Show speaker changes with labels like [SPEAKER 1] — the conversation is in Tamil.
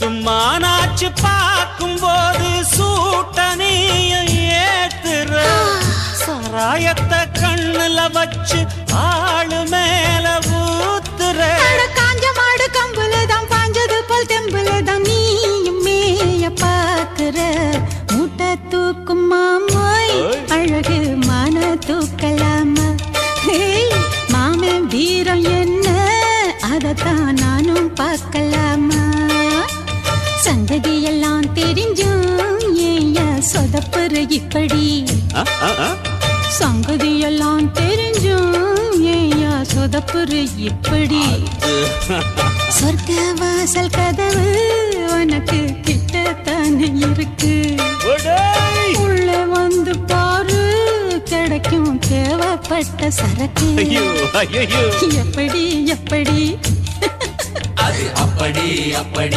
[SPEAKER 1] சும்மானாச்சு பார்க்கும் போது சூட்டனையும் ஏத்துற சாராயத்தை கண்ணுல வச்சு ஆளு மேல ஊத்துற.
[SPEAKER 2] காஞ்ச மாடு கம்புல தான் பாஞ்சது போல் தெம்புல தான் நீயும் மேய பாக்குற மூட்டை தூக்கும் மாமாய். அழகு மான தூக்கலாமா. மாமன் வீரம் என்ன? அதத்தான் நானும் பார்க்கலாமா? சங்கதி எல்லாம் தெரிஞ்சும். ஏயா சொதப்புற இப்படி.
[SPEAKER 1] ஆ, ஆ, ஆ.
[SPEAKER 2] சங்கதி எல்லாம் தெரிஞ்சும். ஏயா சொதப்புற இப்படி. சொர்க்க வாசல் கதவு உனக்கு கிட்டத்தானே இருக்கு. உள்ள வந்து பாரு கிடைக்கும் தேவைப்பட்ட சரக்கு. எப்படி எப்படி?
[SPEAKER 3] அது அப்படி அப்படி.